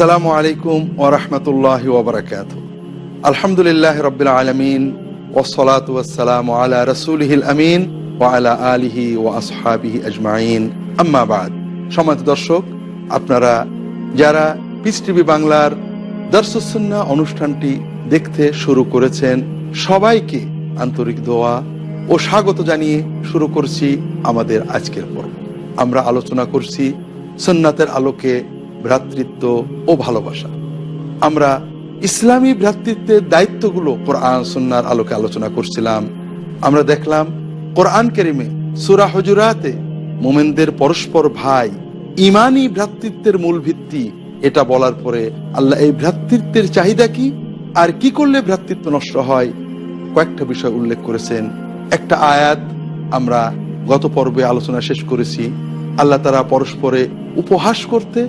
আসসালামু আলাইকুম ওরহমতুল্লাহ ওবরাকাত আলহামদুলিল্লাহ রবিল আলমিন ওসলাত ওয়াসালাম আলা রসুলহিল আমিন ওয়ালা আলিহি ও আসহাবিহি আজমাইন। আম্মাবাদ সমাজ দর্শক, আপনারা যারা পিস টিভি বাংলার দর্শসন্না অনুষ্ঠানটি দেখতে শুরু করেছেন, সবাইকে আন্তরিক দোয়া ও স্বাগত জানিয়ে শুরু করছি আমাদের আজকের পর্ব। আমরা আলোচনা করছি সন্ন্যাতের আলোকে ভ্রাতৃত্ব ও ভালোবাসা। আমরা ইসলামী ভ্রাতৃত্বের দায়িত্বগুলো কোরআন সন্ন্যার আলোকে আলোচনা করছিলাম। আমরা দেখলাম কোরআন কেরিমে সুরা হজুরাতে মোমেনদের পরস্পর ভাই ইমানই ভ্রাতৃত্বের মূল ভিত্তি। এটা বলার পরে আল্লাহ এই ভ্রাতৃত্বের চাহিদা কি? আর কি করলে ভ্রাতৃত্ব নষ্ট হয়? কয়েকটা বিষয় উল্লেখ করেছেন। একটা আয়াত আমরা গত পর্বে আলোচনা শেষ করেছি। আল্লাহ তারা পরস্পরে উপহাস করতে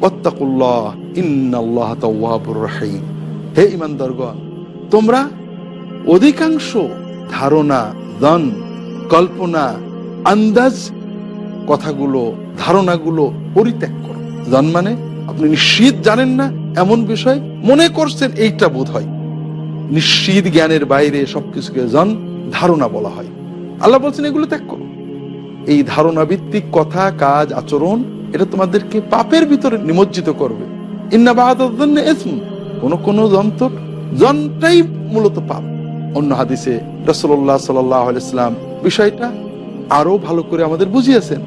ওয়াত্তাকুল্লাহ, ইন্নাল্লাহা তাওয়াবুর তোমরা অধিকাংশ ধারণা দন কল্পনা, আন্দাজ কথাগুলো, ধারণাগুলো পরিত্যাগ করো। জন মানে আপনি নিশ্চিত জানেন না এমন বিষয়, মনে করছেন এইটা বোধ হয় নিশ্চিত জ্ঞানের বাইরে সবকিছুকে জন ধারণা বলা হয়। আল্লাহ বলছেন এগুলো ত্যাগ করো। এই ধারণা ভিত্তিক কথা, কাজ, আচরণ এটা তোমাদেরকে পাপের ভিতরে নিমজ্জিত করবে। কোন কোন যন্ত্র জনটাই মূলত পাপ। অন্য হাদিসে রসল্লাহ সাল্লাম বিষয়টা আরও ভালো করে আমাদের বুঝিয়েছেন।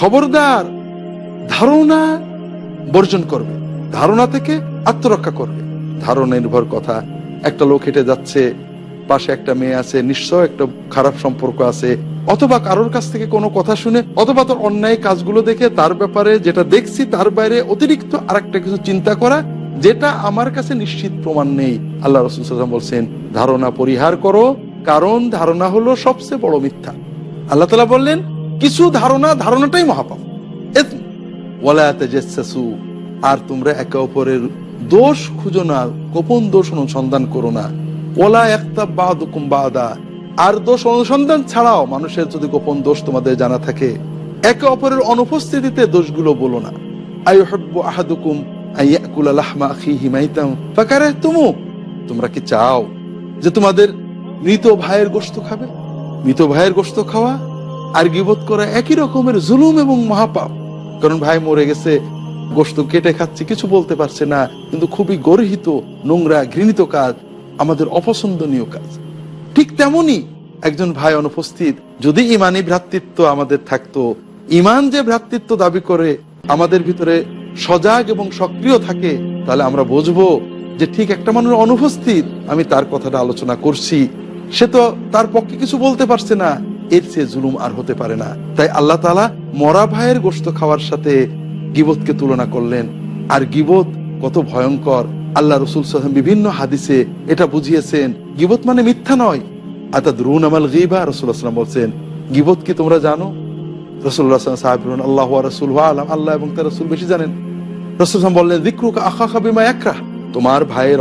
খবরদার ধারণা বর্জন করবে, ধারণা থেকে আত্মরক্ষা করবে। ধারণা নির্ভর কথা, একটা লোক হেঁটে যাচ্ছে পাশে একটা মেয়ে আছে, নিশ্চয় একটা খারাপ সম্পর্ক আছে। অথবা কারোর কাছ থেকে কোনো কথা শুনে, অথবা তার অন্যায় কাজগুলো দেখে তার ব্যাপারে যেটা দেখছি তার বাইরে অতিরিক্ত আরেকটা কিছু চিন্তা করা, যেটা আমার কাছে নিশ্চিত প্রমাণ নেই। আল্লাহ রসুল বলছেন, ধারণা পরিহার করো, কারণ ধারণা হলো সবচেয়ে বড় মিথ্যা। আল্লাহ তালা বললেন, কিছু ধারণা ধারণাটাই মহাপাপ। আর তোমরা একে অপরের দোষ খুঁজো না, গোপন দোষ অনুসন্ধান করো না। ওলা একটা বাদুকুম বাদা আর দোষ অনুসন্ধান ছাড়াও মানুষের যদি গোপন দোষ তোমাদের জানা থাকে, একে অপরের অনুপস্থিতিতে দোষগুলো বলো না। আইহব্বু আহাদুকুম ফাকারাহতুমু। তোমরা কি চাও যে তোমাদের মৃত ভাইয়ের গোশত খাবে? মৃত ভাইয়ের গোশত খাওয়া আর গিবত করা একই রকমের জুলুম এবং মহাপাপ। কারণ ভাই মরে গেছে, গোশত কেটে খাচ্ছে, কিছু বলতে পারছে না, কিন্তু খুবই গর্হিত, নোংরা, ঘৃণিত কাজ। আমাদের অপছন্দনীয় কাজ। ঠিক তেমনি একজন ভাই অনুপস্থিত, যদি ইমানি ভ্রাতৃত্ব আমাদের থাকতো, ইমান যে ভ্রাতৃত্ব দাবি করে আমাদের ভিতরে সজাগ এবং সক্রিয় থাকে, তাহলে আমরা বুঝব যে ঠিক একটা মানুষ অনুপস্থিত, আমি তার কথাটা আলোচনা করছি। সে তো তার পক্ষে কিছু বলতে পারছে না, এর চেয়ে জুলুম আর হতে পারে না। তাই আল্লাহ তালা মরা ভাইয়ের গোস্ত খাওয়ার সাথে গিবতকে তুলনা করলেন। আর গিবত কত ভয়ঙ্কর আল্লাহ রসুল সাহেব বিভিন্ন হাদিসে এটা বুঝিয়েছেন, গিবত মানে মিথ্যা নয়। অর্থাৎ রুন আমাল গিবা রসুল্লাহাম বলছেন, গিবত কি তোমরা জানো? আল্লাহ রসুল আল্লাহ এবং তার রসুল রসুল একরা তোমার ভাইয়ের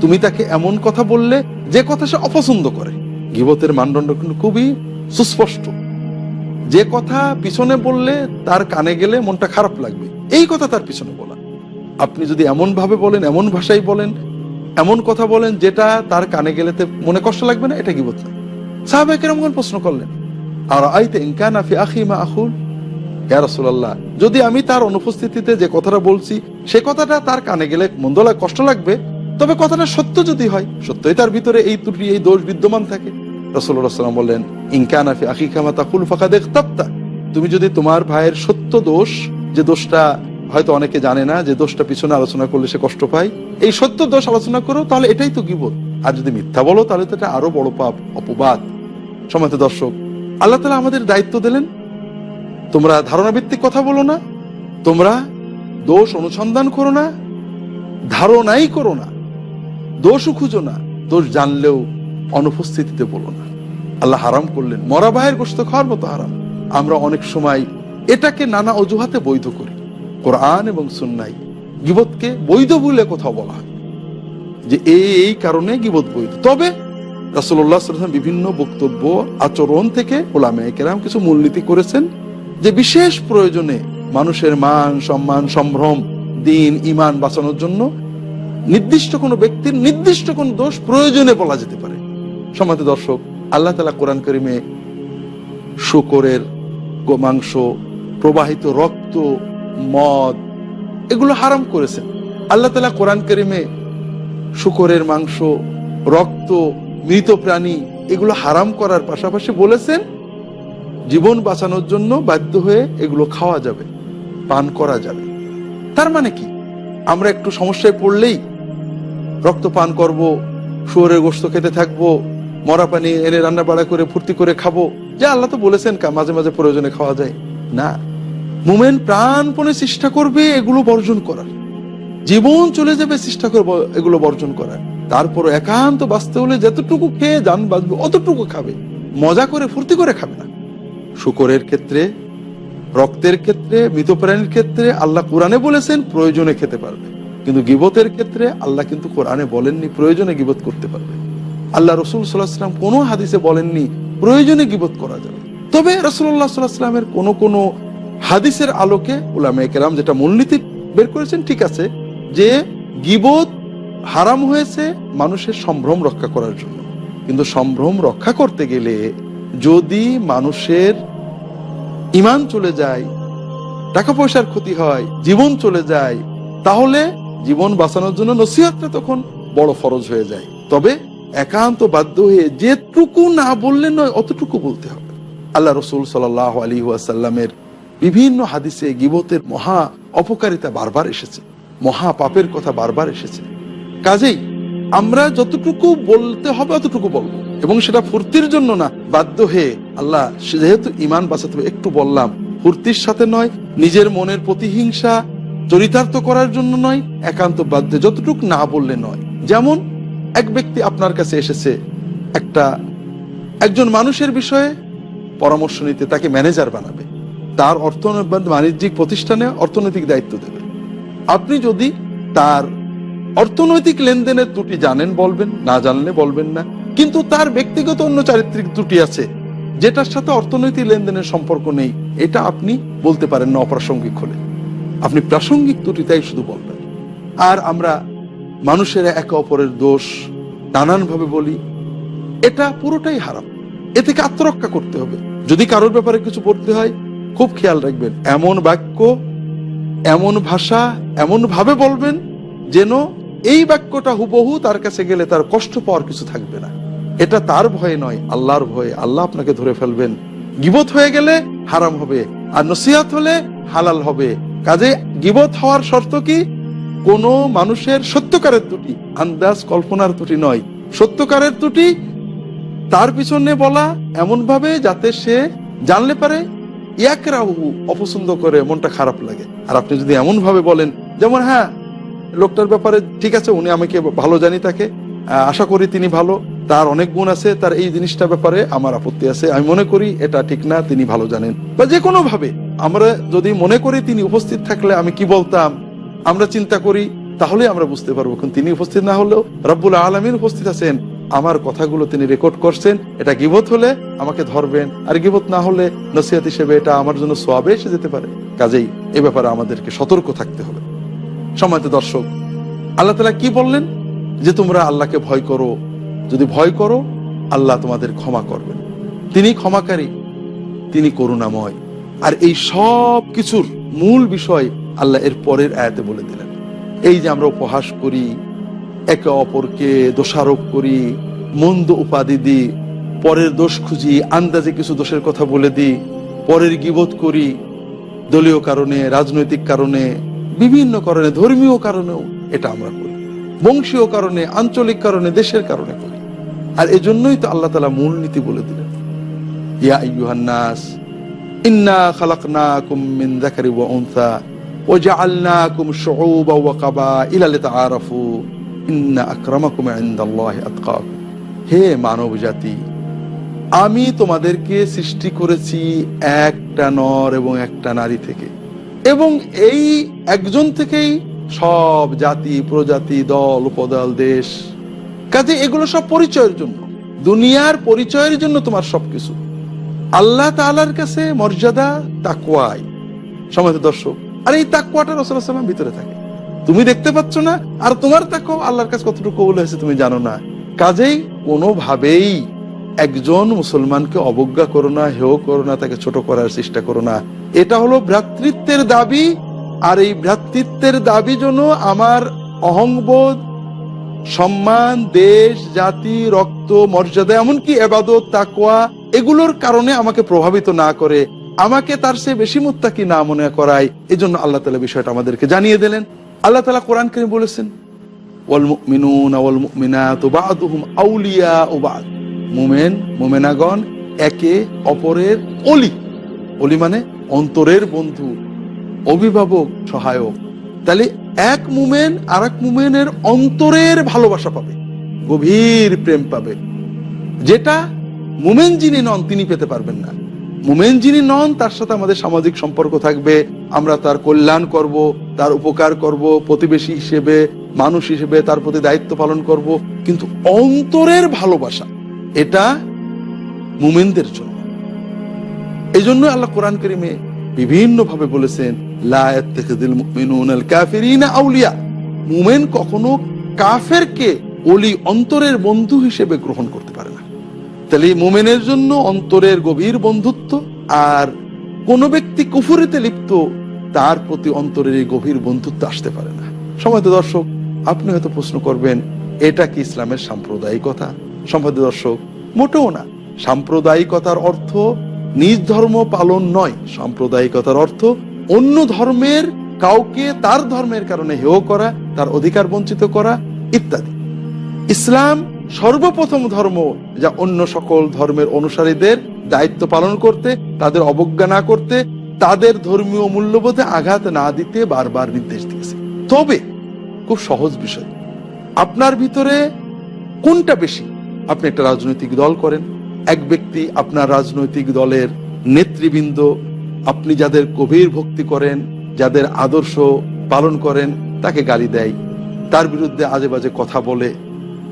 তুমি তাকে এমন কথা বললে যে কথা সে অপছন্দ করে। গিবতের মানদণ্ড খুবই সুস্পষ্ট। যে কথা পিছনে বললে তার কানে গেলে মনটা খারাপ লাগবে। এই কথা তার পিছনে বলা আপনি যদি এমন ভাবে বলেন, এমন ভাষায় বলেন, এমন কথা বলেন যেটা তার কানে গেলেতে মনে কষ্ট লাগবে না, এটা কি সাহাবাহ কেরমগণ প্রশ্ন করলেন আর আইতে ইনকানা ফি আখিমা আখুল ইয়া রাসূলুল্লাহ, যদি আমি তার অনুপস্থিতিতে যে কথাটা বলছি, সে কথাটা তার কানে গেলে মন্দ কষ্ট লাগবে, তবে কথাটা সত্য যদি হয়, সত্যই তার ভিতরে এই ত্রুটি, এই দোষ বিদ্যমান থাকে। রাসূলুল্লাহ সাল্লাম বললেন ইনকানা ফি আখিকা মা তাকুল ফাকাদ ইখতাবতা তুমি যদি তোমার ভাইয়ের সত্য দোষ, যে দোষটা হয়তো অনেকে জানে না যে দোষটা পিছনে আলোচনা করলে সে কষ্ট পায়। এই সত্য দোষ আলোচনা করো, তাহলে এটাই তো গিবত। আর যদি মিথ্যা বলো, তাহলে তো এটা আরও বড় পাপ, অপবাদ। সমাজ দর্শক, আল্লাহ তালা আমাদের দায়িত্ব দিলেন। তোমরা ধারণা ভিত্তিক কথা বলো না, তোমরা দোষ অনুসন্ধান করো না, ধারণাই করো না, দোষও খুঁজো না, দোষ জানলেও অনুপস্থিতিতে বলো না। আল্লাহ হারাম করলেন, মরা ভাইয়ের গোস্ত খাওয়ার মতো হারাম। আমরা অনেক সময় এটাকে নানা অজুহাতে বৈধ করি। কোরআন এবং সুন্নাই। গিবতকে বৈধ বলে কোথাও বলা হয়। যে এই এই কারণে গিবত বৈধ। তবে রাসুল্লাহ সাল্লাম বিভিন্ন বক্তব্য, আচরণ থেকে ওলামে কেরাম কিছু মূলনীতি করেছেন যে বিশেষ প্রয়োজনে মানুষের মান, সম্মান, সম্ভ্রম, দিন ইমান বাঁচানোর জন্য নির্দিষ্ট কোনো ব্যক্তির নির্দিষ্ট কোন দোষ প্রয়োজনে বলা যেতে পারে। সমাজ দর্শক, আল্লাহ তালা কোরআন করিমে শুকরের গোমাংস প্রবাহিত রক্ত মদ, এগুলো হারাম করেছেন। আল্লাহ তালা কোরআন করিমে শুকরের মাংস, রক্ত, মৃত প্রাণী, এগুলো হারাম করার পাশাপাশি বলেছেন, জীবন বাঁচানোর জন্য বাধ্য হয়ে এগুলো খাওয়া যাবে, পান করা যাবে। তার মানে কি? আমরা একটু সমস্যায় পড়লেই রক্ত পান করব, শুয়োরের গোস্ত খেতে থাকব, মরা পানি এনে রান্না বাড়া করে, ফুর্তি করে খাব। যা আল্লাহ তো বলেছেন মাঝে মাঝে প্রয়োজনে খাওয়া যায়। না। মুমেন প্রাণপণে চেষ্টা করবে এগুলো বর্জন করার। জীবন চলে যাবে চেষ্টা করব এগুলো বর্জন করার। তারপর একান্ত বাঁচতে হলে যতটুকু খেয়ে যান বাঁচবে, অতটুকু খাবে। মজা করে, ফুর্তি করে খাবে না। শুকরের ক্ষেত্রে, রক্তের ক্ষেত্রে মৃত প্রাণীর ক্ষেত্রে আল্লাহ কোরআনে বলেছেন, প্রয়োজনে খেতে পারবে। কিন্তু গিবতের ক্ষেত্রে আল্লাহ কিন্তু কোরআনে বলেননি, প্রয়োজনে গিবত করতে পারবে। আল্লাহ রসুল সাল্লাহাম কোনো হাদিসে বলেননি, প্রয়োজনে গিবত করা যাবে। তবে রসুল্লাহ সাল্লাহামের কোনো কোনো হাদিসের আলোকে উলামে কেরাম যেটা মূলনীতি বের করেছেন, ঠিক আছে, যে গিবোধ হারাম হয়েছে মানুষের সম্ভ্রম রক্ষা করার জন্য। কিন্তু সম্ভ্রম রক্ষা করতে গেলে যদি মানুষের ইমান চলে যায় টাকা পয়সার ক্ষতি হয়, জীবন চলে যায়, তাহলে জীবন বাঁচানোর জন্য নসিহতটা তখন বড় ফরজ হয়ে যায়। তবে একান্ত বাধ্য হয়ে যেটুকু না বললে নয়, অতটুকু বলতে হবে। আল্লাহ রসুল সাল আলী ওয়াসাল্লামের বিভিন্ন হাদিসে গিবতের মহা অপকারিতা বারবার এসেছে, মহা পাপের কথা বারবার এসেছে। কাজেই আমরা যতটুকু বলতে হবে অতটুকু বলব, এবং সেটা ফুর্তির জন্য না, বাধ্য হয়ে আল্লাহ যেহেতু ইমান বাঁচাতে হবে, একটু বললাম, ফুর্তির সাথে নয়, নিজের মনের প্রতিহিংসা চরিতার্থ করার জন্য নয়, একান্ত বাধ্য, যতটুকু না বললে নয়। যেমন এক ব্যক্তি আপনার কাছে এসেছে, একটা, একজন মানুষের বিষয়ে পরামর্শ নিতে তাকে ম্যানেজার বানাবে। তার অর্থ বাণিজ্যিক প্রতিষ্ঠানে অর্থনৈতিক দায়িত্ব দেবে। আপনি যদি তার অর্থনৈতিক লেনদেনের ত্রুটি জানেন বলবেন, না জানলে বলবেন না। কিন্তু তার ব্যক্তিগত অন্য চারিত্রিক ত্রুটি আছে, যেটার সাথে অর্থনৈতিক লেনদেনের সম্পর্ক নেই, এটা আপনি বলতে পারেন না অপ্রাসঙ্গিক হলে। আপনি প্রাসঙ্গিক ত্রুটিটাই শুধু বলবেন। আর আমরা মানুষের একে অপরের দোষ নানানভাবে বলি। এটা পুরোটাই হারাম। এ থেকে আত্মরক্ষা করতে হবে। যদি কারোর ব্যাপারে কিছু বলতে হয় খুব খেয়াল রাখবেন, এমন বাক্য, এমন ভাষা, এমন ভাবে বলবেন যেন এই বাক্যটা হুবহু তার কাছে গেলে তার কষ্ট পাওয়ার কিছু থাকবে না। এটা তার ভয়ে নয়, আল্লাহর ভয়ে। আল্লাহ আপনাকে ধরে ফেলবেন। গিবত হয়ে গেলে হারাম হবে, আর নসিহাত হলে হালাল হবে। কাজে গিবত হওয়ার শর্ত কি? কোন মানুষের সত্যকারের ত্রুটি, আন্দাজ কল্পনার ত্রুটি নয়। সত্যকারের ত্রুটি তার পিছনে বলা এমন ভাবে যাতে সে জানলে পারে ইয়াকরাহু, অপছন্দ করে মনটা খারাপ লাগে। আর আপনি যদি এমন ভাবে বলেন, যেমন হ্যাঁ লোকটার ব্যাপারে ঠিক আছে, উনি আমাকে ভালো জানি তাকে আশা করি তিনি ভালো, তার অনেক গুণ আছে, তার এই জিনিসটা ব্যাপারে আমার আপত্তি আছে, আমি মনে করি এটা ঠিক না, তিনি ভালো জানেন। বা যে কোনো ভাবে আমরা যদি মনে করি তিনি উপস্থিত থাকলে আমি কি বলতাম, আমরা চিন্তা করি তাহলে আমরা বুঝতে পারব কিন্তু তিনি উপস্থিত না হলেও রব্বুল আলমিন উপস্থিত আছেন। আমার কথাগুলো তিনি রেকর্ড করছেন, এটা গিবত হলে আমাকে ধরবেন, আর গিবত না হলে নসিহাত হিসেবে এটা আমার জন্য সোয়াবে এসে যেতে পারে। কাজেই এ ব্যাপারে আমাদেরকে সতর্ক থাকতে হবে। সময়ত দর্শক, আল্লাহ তালা কি বললেন? যে তোমরা আল্লাহকে ভয় করো। যদি ভয় করো, আল্লাহ তোমাদের ক্ষমা করবেন। তিনি ক্ষমাকারী, তিনি করুণাময়। আর এই সব কিছুর মূল বিষয় আল্লাহ এর পরের আয়াতে বলে দিলেন। এই যে আমরা উপহাস করি একে অপরকে দোষারোপ করি, মন্দ উপাধি দিই, পরের দোষ খুঁজি, আন্দাজে কিছু দোষের কথা বলে দিই, পরের গিবোধ করি, দলীয় কারণে, রাজনৈতিক কারণে, বিভিন্ন কারণে, ধর্মীয় কারণেও এটা আমরা করি। বংশীয় কারণে, আঞ্চলিক কারণে, দেশের কারণে করি। আর এজন্যই তো আল্লাহ তালা মূলনীতি বলে দিলেন। ইয়া ইউহান্নাস ইন্না খালাকনাকুম মিন যাকারি ওয়া উনসা, ওয়া জাআলনাকুম শুউবা ওয়া কাবাইলা লিতাআরাফু। হে মানব জাতি আমি তোমাদেরকে সৃষ্টি করেছি একটা নর এবং একটা নারী থেকে। এবং এই একজন থেকেই সব জাতি, প্রজাতি, দল, উপদল, দেশ, কাজে এগুলো সব পরিচয়ের জন্য। দুনিয়ার পরিচয়ের জন্য তোমার সবকিছু। আল্লাহ তালার কাছে মর্যাদা তাকুয়াই সমাজ দর্শক, আর এই তাকুয়াটা রসুল্লাহ সাল্লাম ভিতরে থাকে। তুমি দেখতে পাচ্ছ না? আর তোমার তাকুয়া আল্লাহর কাছে কতটুকু কবুল হয়েছে তুমি জানো না। কাজেই কোনোভাবেই একজন মুসলমানকে অবজ্ঞা করো না, হেয় করো না, তাকে ছোট করার চেষ্টা করো না। এটা হলো ভ্রাতৃত্বের দাবি, আর এই ভ্রাতৃত্বের দাবি জন্য আমার অহংবোধ, সম্মান, দেশ, জাতি, রক্ত, মর্যাদা, এমনকি এবাদত তাকোয়া এগুলোর কারণে আমাকে প্রভাবিত না করে, আমাকে তার সে বেশি মুত্তাকি না মনে করায় এই জন্য আল্লাহ তালা বিষয়টা আমাদেরকে জানিয়ে দিলেন। আল্লাহ তালা কোরআন কেন বলেছেন মুমেন একে অপরের অলি। অলি মানে অন্তরের বন্ধু, অভিভাবক, সহায়ক। তাহলে এক মুমেন আর এক মুমেনের অন্তরের ভালোবাসা পাবে, গভীর প্রেম পাবে। যেটা মুমেন যিনি নন, তিনি পেতে পারবেন না। মুমেন যিনি নন, তার সাথে আমাদের সামাজিক সম্পর্ক থাকবে। আমরা তার কল্যাণ করব, তার উপকার করব, প্রতিবেশী হিসেবে, মানুষ হিসেবে তার প্রতি দায়িত্ব পালন করব। কিন্তু অন্তরের ভালোবাসা, এটা মুমেনদের জন্য। এই জন্য আল্লাহ কোরআন করিমে বিভিন্ন ভাবে বলেছেন মুমেন কখনো কাফেরকে অলি অন্তরের বন্ধু হিসেবে গ্রহণ করতে পারে না। তাহলে মোমেনের জন্য অন্তরের গভীর বন্ধুত্ব আর কোন ব্যক্তি কুফুরিতে লিপ্ত, তার প্রতি অন্তরের এই গভীর বন্ধুত্ব আসতে পারে না। সময় দর্শক, আপনি হয়তো প্রশ্ন করবেন, এটা কি ইসলামের সাম্প্রদায়িকতা? সম্পাদ্য দর্শক, মোটেও না। সাম্প্রদায়িকতার অর্থ নিজ ধর্ম পালন নয়। সাম্প্রদায়িকতার অর্থ অন্য ধর্মের কাউকে তার ধর্মের কারণে হেয় করা, তার অধিকার বঞ্চিত করা ইত্যাদি। ইসলাম সর্বপ্রথম ধর্ম যা অন্য সকল ধর্মের অনুসারীদের দায়িত্ব পালন করতে, তাদের অবজ্ঞা না করতে, তাদের ধর্মীয় মূল্যবোধে আঘাত না দিতে বারবার নির্দেশ দিয়েছে। তবে খুব সহজ বিষয়। আপনার ভিতরে কোনটা বেশি? আপনি একটা রাজনৈতিক দল করেন। এক ব্যক্তি আপনার রাজনৈতিক দলের নেতৃবৃন্দ, আপনি যাদের গভীর ভক্তি করেন, যাদের আদর্শ পালন করেন, তাকে গালি দেয়। তার বিরুদ্ধে আজে বাজে কথা বলে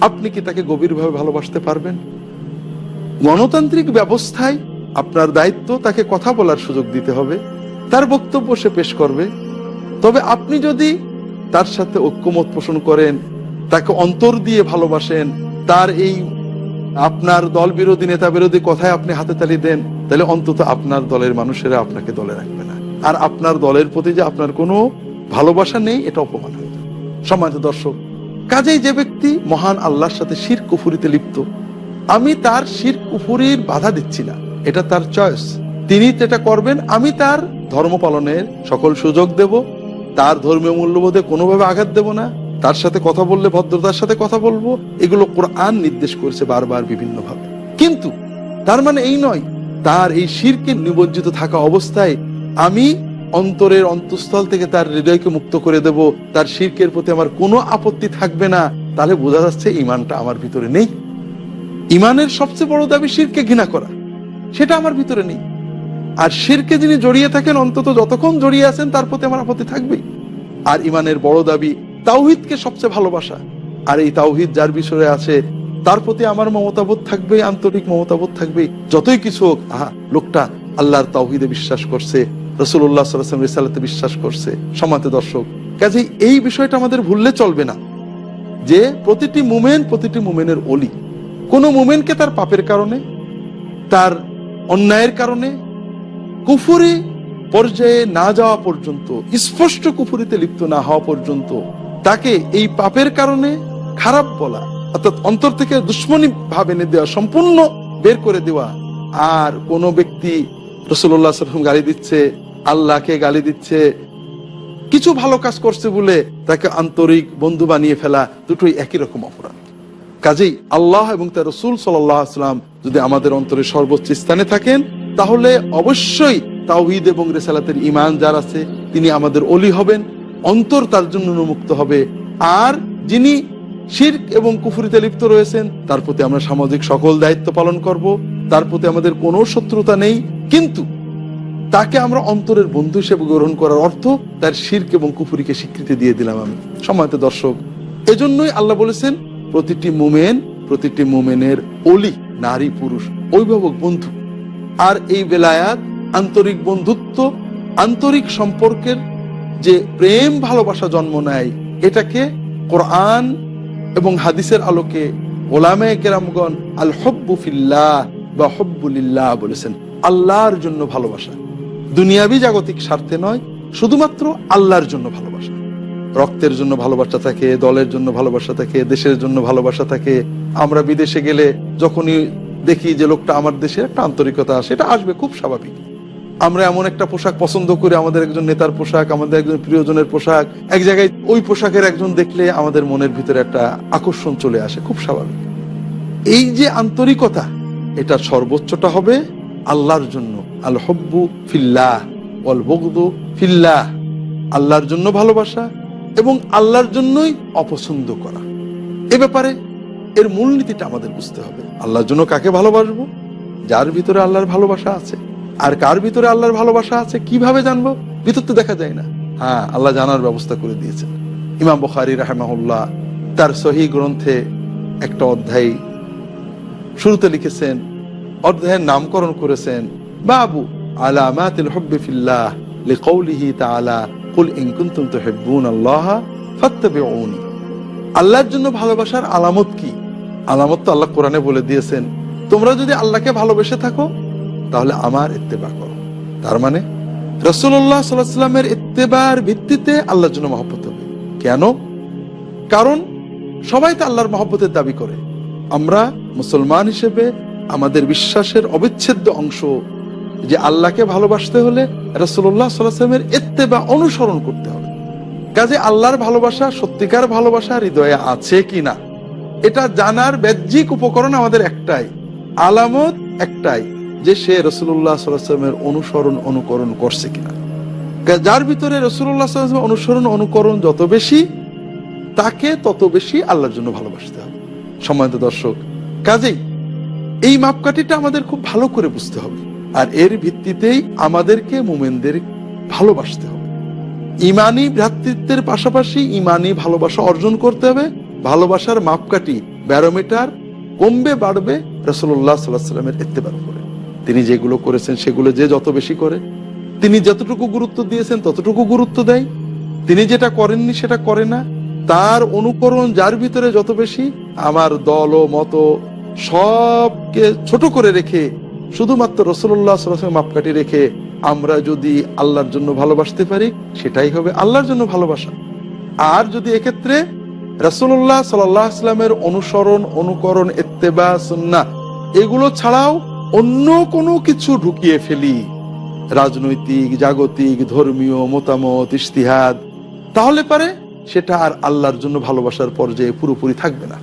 আপনি কি তাকে গভীরভাবে ভালোবাসতে পারবেন? গণতান্ত্রিক ব্যবস্থায় আপনার দায়িত্ব তাকে কথা বলার সুযোগ দিতে হবে, তার বক্তব্য সে পেশ করবে। তবে আপনি যদি তার সাথে ঐক্যমত পোষণ করেন, তাকে অন্তর দিয়ে ভালোবাসেন, তার এই আপনার দল বিরোধী নেতা বিরোধী কথায় আপনি হাতে তালি দেন, তাহলে অন্তত আপনার দলের মানুষেরা আপনাকে দলে রাখবে না। আর আপনার দলের প্রতি যে আপনার কোনো ভালোবাসা নেই, এটা অপমান যাবে। সম্মানিত দর্শক কাজেই যে ব্যক্তি মহান আল্লাহর সাথে শির কুফুরিতে লিপ্ত, আমি তার শির কুফুরির বাধা দিচ্ছি না। এটা তার চয়েস তিনি যেটা করবেন, আমি তার ধর্ম পালনের সকল সুযোগ দেব। তার ধর্মীয় মূল্যবোধে কোনোভাবে আঘাত দেব না। তার সাথে কথা বললে, ভদ্রতার সাথে কথা বলব। এগুলো কোরআন নির্দেশ করেছে বারবার বিভিন্ন ভাবে কিন্তু তার মানে এই নয়, তার এই শিরকে নিবজ্জিত থাকা অবস্থায় আমি অন্তরের অন্তঃস্থল থেকে তার হৃদয়কে মুক্ত করে দেব। তার শিরকের প্রতি আমার কোনো আপত্তি থাকবে না। তাহলে বোঝা যাচ্ছে ইমানটা আমার ভিতরে নেই। ইমানের সবচেয়ে বড় দাবি শিরকে ঘৃণা করা। সেটা আমার ভিতরে নেই। আর শিরকে যিনি জড়িয়ে থাকেন, অন্তত যতক্ষণ জড়িয়ে আছেন, তার প্রতি আমার আপত্তি থাকবেই। আর ইমানের বড় দাবি তাওহিদকে সবচেয়ে ভালোবাসা। আর এই তাওহিদ যার বিষয়ে আছে, তার প্রতি আমার মমতাবোধ থাকবে আন্তরিক মমতাবোধ থাকবে যতই কিছু হোক, আহা, লোকটা আল্লাহর তাওহিদে বিশ্বাস করছে। রসুল্লাহ সাল্লাম রিসালাতে বিশ্বাস করছে, সমাতে দর্শক। কাজে এই বিষয়টা আমাদের ভুললে চলবে না। যে প্রতিটি মুমেন প্রতিটি মুমেনের অলি কোন মুমেনকে তার পাপের কারণে, তার অন্যায়ের কারণে, কুফুরি পর্যায়ে না যাওয়া পর্যন্ত, স্পষ্ট কুফুরিতে লিপ্ত না হওয়া পর্যন্ত, তাকে এই পাপের কারণে খারাপ বলা, অর্থাৎ অন্তর থেকে দুশ্মনী ভাব এনে দেওয়া, সম্পূর্ণ বের করে দেওয়া, আর কোন ব্যক্তি রসুল্লাহ সাল্লাম গালি দিচ্ছে আল্লাহকে গালি দিচ্ছে। কিছু ভালো কাজ করছে বলে তাকে আন্তরিক বন্ধু বানিয়ে ফেলা দুটোই একই রকম অপরাধ। কাজেই আল্লাহ এবং তার রসুল সাল্লাম যদি আমাদের অন্তরে সর্বোচ্চ স্থানে থাকেন, তাহলে অবশ্যই তাওহিদ এবং রেসালাতের ইমান যার আছে, তিনি আমাদের অলি হবেন। অন্তর তার জন্য উন্মুক্ত হবে। আর যিনি শির্ক এবং কুফুরিতে লিপ্ত রয়েছেন, তার প্রতি আমরা সামাজিক সকল দায়িত্ব পালন করব। তার প্রতি আমাদের কোনো শত্রুতা নেই। কিন্তু তাকে আমরা অন্তরের বন্ধু হিসেবে গ্রহণ করার অর্থ তার শির্ক এবং কুফুরিকে স্বীকৃতি দিয়ে দিলাম আমি। সময়ত দর্শক, এজন্যই আল্লাহ বলেছেন, প্রতিটি মুমেন, প্রতিটি মুমেনের অলি নারী, পুরুষ, অভিভাবক, বন্ধু। আর এই বেলায়াত আন্তরিক বন্ধুত্ব, আন্তরিক সম্পর্কের যে প্রেম ভালোবাসা জন্ম নেয়, এটাকে কোরআন এবং হাদিসের আলোকে ওলামে কেরামগণ আল হব্বু ফিল্লাহ বা হব্বুলিল্লাহ বলেছেন। আল্লাহর জন্য ভালোবাসা। দুনিয়াবি জাগতিক স্বার্থে নয়, শুধুমাত্র আল্লাহর জন্য ভালোবাসা। রক্তের জন্য ভালোবাসা থাকে, দলের জন্য ভালোবাসা থাকে, দেশের জন্য ভালোবাসা থাকে। আমরা বিদেশে গেলে যখনই দেখি যে লোকটা আমার দেশে একটা আন্তরিকতা আসে, এটা আসবে খুব স্বাভাবিক। আমরা এমন একটা পোশাক পছন্দ করি, আমাদের একজন নেতার পোশাক, আমাদের একজন প্রিয়জনের পোশাক। এক জায়গায় ওই পোশাকের একজন দেখলে আমাদের মনের ভিতরে একটা আকর্ষণ চলে আসে, খুব স্বাভাবিক। এই যে আন্তরিকতা, এটা সর্বোচ্চটা হবে আল্লাহর জন্য। আল হব্বু ফিল্লাহ অল বগদু ফিল্লাহ, আল্লাহর জন্য ভালোবাসা এবং আল্লাহর জন্যই অপছন্দ করা। এ ব্যাপারে এর মূলনীতিটা আমাদের বুঝতে হবে। আল্লাহর জন্য কাকে ভালোবাসবো? যার ভিতরে আল্লাহর ভালোবাসা আছে। আর কার ভিতরে আল্লাহর ভালোবাসা আছে কীভাবে জানব? ভিতর তো দেখা যায় না। হ্যাঁ আল্লাহ জানার ব্যবস্থা করে দিয়েছেন। ইমাম বখারি রাহেমাহুল্লাহ তার সহি গ্রন্থে একটা অধ্যায় শুরুতে লিখেছেন, অধ্যায়ের নামকরণ করেছেন বাবু। আলামাতিল হুব্বি ফিল্লাহ লিকাউলিহি তাআলা, কুল ইন কুনতুম তুহিব্বুন আল্লাহ ফাত্তাবিউনি। আল্লাহর জন্য ভালোবাসার আলামত কি? আলামত তো আল্লাহ কোরআনে বলে দিয়েছেন, তোমরা যদি আল্লাহকে ভালোবেসে থাকো, তাহলে আমার ইত্তেবা করো। তার মানে রসুল্লাহ ইত্তেবার ভিত্তিতে আল্লাহর জন্য মহব্বত হবে। কেন? কারণ, সবাই তো আল্লাহর মহব্বতের দাবি করে। আমরা মুসলমান হিসেবে আমাদের বিশ্বাসের অবিচ্ছেদ্য অংশ যে আল্লাহকে ভালোবাসতে হলে রসুল্লাহ সাল্লামের ইত্তেবা অনুসরণ করতে হবে। কাজে আল্লাহর ভালোবাসা, সত্যিকার ভালোবাসা, হৃদয়ে আছে কিনা এটা জানার বাহ্যিক উপকরণ আমাদের একটাই, আলামত একটাই যে সে রসুল্লাহ সাল্লামের অনুসরণ, অনুকরণ করছে কিনা। যার ভিতরে রসুল্লাহ সাল্লামের অনুসরণ, অনুকরণ যত বেশি, তাকে তত বেশি আল্লাহর জন্য ভালোবাসতে হবে। সম্মানিত দর্শক, কাজেই এই মাপকাঠিটা আমাদের খুব ভালো করে বুঝতে হবে। আর এর ভিত্তিতেই আমাদেরকে মোমেনদের ভালোবাসতে হবে। ইমানি ভ্রাতৃত্বের পাশাপাশি ইমানি ভালোবাসা অর্জন করতে হবে। ভালোবাসার মাপকাঠি ব্যারোমিটার কমবে, বাড়বে রসল্লাহ সাল্লাহ সাল্লামের ইত্তেবার করে তিনি যেগুলো করেছেন সেগুলো যে যত বেশি করে, তিনি যতটুকু গুরুত্ব দিয়েছেন ততটুকু গুরুত্ব দেয়। তিনি যেটা করেননি সেটা করে না। তার অনুকরণ যার ভিতরে যত বেশি, আমার দল ও মত সবকে ছোট করে রেখে শুধুমাত্র রসুল্লাহ সাল্লামের মাপকাঠি রেখে আমরা যদি আল্লাহর জন্য ভালোবাসতে পারি, সেটাই হবে আল্লাহর জন্য ভালোবাসা। আর যদি এক্ষেত্রে রসুল্লাহ সাল্লাহ অনুসরণ, অনুকরণ এত্তেবা সুন্না এগুলো ছাড়াও অন্য কোনো কিছু ঢুকিয়ে ফেলি, রাজনৈতিক, জাগতিক, ধর্মীয়, মতামত ইস্তিহাদ তাহলে পারে সেটা আর আল্লাহর জন্য ভালোবাসার পর্যায়ে পুরোপুরি থাকবে না।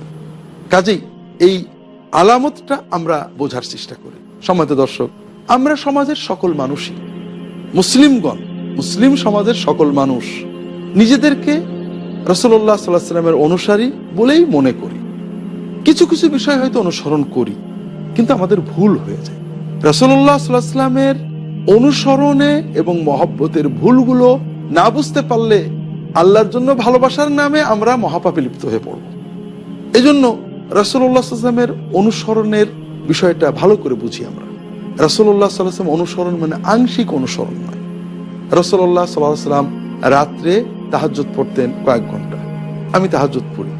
কাজেই এই আলামতটা আমরা বোঝার চেষ্টা করি। সম্মানিত দর্শক, আমরা সমাজের সকল মানুষই, মুসলিমগণ, মুসলিম সমাজের সকল মানুষ, নিজেদেরকে রসল্লাহ সাল্লাহ সাল্লামের অনুসারী বলেই মনে করি। কিছু কিছু বিষয় হয়তো অনুসরণ করি, কিন্তু আমাদের ভুল হয়ে যায়। রসল্লাহ সাল্লাহ সাল্লামের অনুসরণে এবং মহব্বতের ভুলগুলো না বুঝতে পারলে আল্লাহর জন্য ভালোবাসার নামে আমরা মহাপাপে লিপ্ত হয়ে পড়ব। এজন্য রসল্লাহ অনুসরণের বিষয়টা ভালো করে বুঝি আমরা। রসল্লাহ সাল্লাম অনুসরণ মানে আংশিক অনুসরণ নয়। রসল্লাহ সাল্লাহ সাল্লাম রাত্রে তাহাজ্জুদ পড়তেন কয়েক ঘণ্টা। আমি তাহাজ্জুদ পড়ি।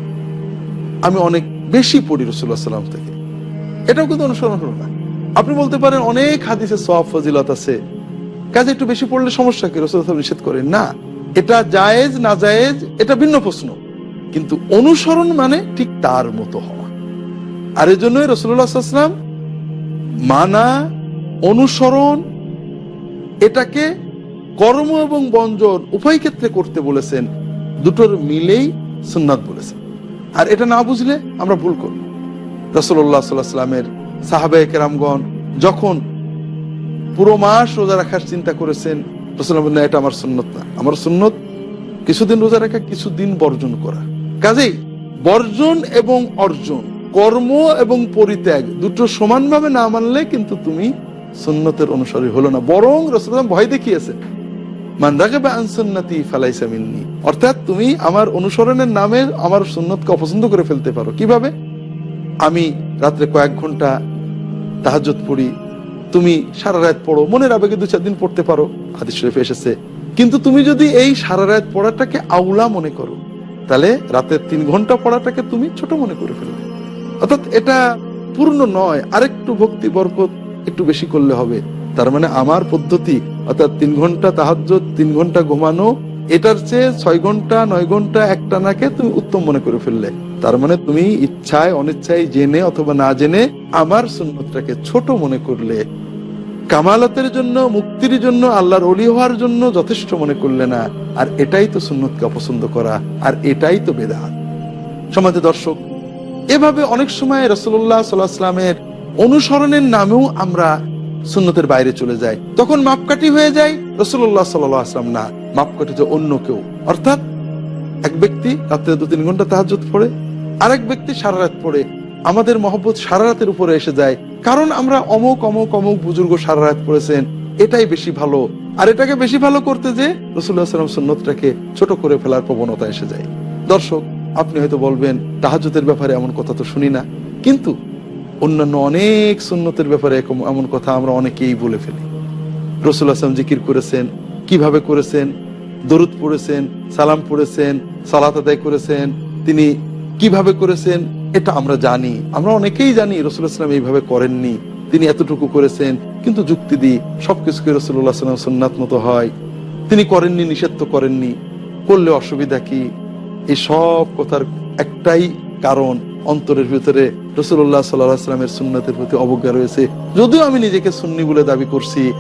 আমি অনেক বেশি পড়ি রসুল্লাহ সাল্লাম থেকে। এটাও কিন্তু অনুসরণ হলো না। আপনি বলতে পারেন অনেক হাদিসে সব ফজিলত আছে। কাজে একটু বেশি পড়লে সমস্যা কি? রসুল নিষেধ করেন, না, এটা জায়েজ, না জায়েজ, এটা ভিন্ন প্রশ্ন। কিন্তু অনুসরণ মানে ঠিক তার মতো হওয়া। আর এই জন্যই রসুল্লাহাম মানা, অনুসরণ, এটাকে কর্ম এবং বঞ্জন উভয় ক্ষেত্রে করতে বলেছেন। দুটোর মিলেই সুন্নাত বলেছেন। আর এটা না বুঝলে আমরা ভুল করব। রসল্লাহ সাল্লাহ সাল্লামের সাহাবে কেরামগণ যখন পুরো মাস রোজা রাখার চিন্তা করেছেন রসুল না, এটা আমার সুন্নত না। আমার সুন্নত কিছুদিন রোজা রাখা, কিছুদিন বর্জন করা। কাজেই বর্জন এবং অর্জন কর্ম এবং পরিত্যাগ দুটো সমানভাবে না মানলে কিন্তু তুমি সুন্নতের অনুসারী হলো না। বরং রসুল ভয় দেখিয়েছে অর্থাৎ তুমি আমার অনুসরণের আমার সুন্নতকে অপছন্দ করে ফেলতে পারো। কীভাবে? আমি রাত্রে কয়েক ঘণ্টা তাহাজ্জুদ পড়ি, তুমি সারা রাত পড়ো, মনের আবেগে দু পড়তে পারো কিন্তু তুমি যদি এই সারা রাত পড়াটাকে আউলা মনে করো, তাহলে রাতের তিন ঘণ্টা পড়াটাকে তুমি ছোট মনে করে ফেলবে। অর্থাৎ এটা পূর্ণ নয়, আরেকটু ভক্তি, বরকত একটু বেশি করলে হবে। তার মানে আমার পদ্ধতি, অর্থাৎ তিন ঘণ্টা তাহাজ্জুদ, তিন ঘণ্টা ঘুমানো, এটার চেয়ে ছয় ঘণ্টা, নয় ঘণ্টা একটা নাকে তুমি উত্তম মনে করে ফেললে। তার মানে তুমি ইচ্ছায়, অনিচ্ছায় জেনে অথবা না জেনে আমার সুন্নতটাকে ছোট মনে করলে, কামালাতের জন্য, মুক্তির জন্য, আল্লাহর অলি হওয়ার জন্য যথেষ্ট মনে করলে না। আর এটাই তো সুন্নতকে অপছন্দ করা, আর এটাই তো বেদাত। সমাজে দর্শক এভাবে অনেক সময় রসুল্লাহ সাল্লাহামের অনুসরণের নামেও আমরা সুন্নতের বাইরে চলে যাই। তখন মাপকাঠি হয়ে যায় রসুল্লাহ সাল্লাহ আসলাম না, মাপকাঠি যে অন্য কেউ। অর্থাৎ এক ব্যক্তি রাত্রে দু তিন ঘণ্টা তাহাজুদ পড়ে, আরেক ব্যক্তি সারা রাত পড়ে। আমাদের মহব্বত সারা রাতের উপরে এসে যায়। কারণ আমরা অমুক অমুক অমুক বুজুর্গ সারা রাত পড়েছেন, এটাই বেশি ভালো। আর এটাকে বেশি ভালো করতে যে রসুল্লাহ সাল্লাম সুন্নতটাকে ছোট করে ফেলার প্রবণতা এসে যায়। দর্শক আপনি হয়তো বলবেন তাহাজুদের ব্যাপারে এমন কথা তো শুনি না। কিন্তু অন্যান্য অনেক সুন্নতের ব্যাপারে এমন কথা আমরা অনেকেই বলে ফেলি। রসুল আসলাম জিকির করেছেন, কীভাবে করেছেন? দরুদ পড়েছেন, সালাম পড়েছেন, সালাত আদায় করেছেন, তিনি কীভাবে করেছেন? এটা আমরা জানি। আমরা অনেকেই জানি রসুল আসলাম এইভাবে করেননি। তিনি এতটুকু করেছেন, কিন্তু যুক্তি দিই, সবকিছুকে রসুল্লাহ সাল্লাম সুন্নাত মতো হয়। তিনি করেননি, নিষেধ তো করেননি। করলে অসুবিধা কি? এই সব কথার একটাই কারণ অন্তরের ভিতরে রসুল্লাহ সাল্লাহামের সুন্নতের প্রতি অবজ্ঞা রয়েছে। যদিও আমি নিজেকে সুন্নি বলে দাবি করছি,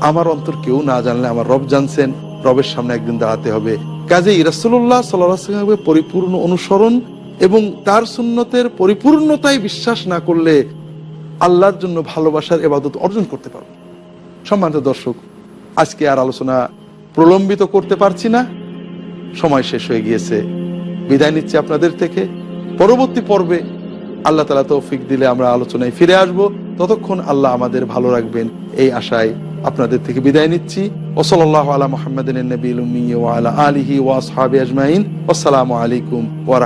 আমার অন্তর কেউ না জানলে আমার রব জানছেন, রবের সামনে একদিন দাঁড়াতে হবে। কাজেই রসুল্লাহ সাল্লাহামের পরিপূর্ণ অনুসরণ এবং তার সুন্নতের পরিপূর্ণতায় বিশ্বাস না করলে আল্লাহর জন্য ভালোবাসার এবাদত অর্জন করতে পারব সম্মানিত দর্শক, আজকে আর আলোচনা প্রলম্বিত করতে পারছি না। সময় শেষ হয়ে গিয়েছে। বিদায় নিচ্ছি আপনাদের থেকে। পরবর্তী পর্বে আল্লাহ তালা তৌফিক দিলে আমরা আলোচনায় ফিরে আসব। ততক্ষণ আল্লাহ আমাদের ভালো রাখবেন। এই আশায় আপনাদের থেকে বিদায় নিচ্ছি। ওসলাল্লাহ আলা মোহাম্মদ আসসালামু আলাইকুম ওয়া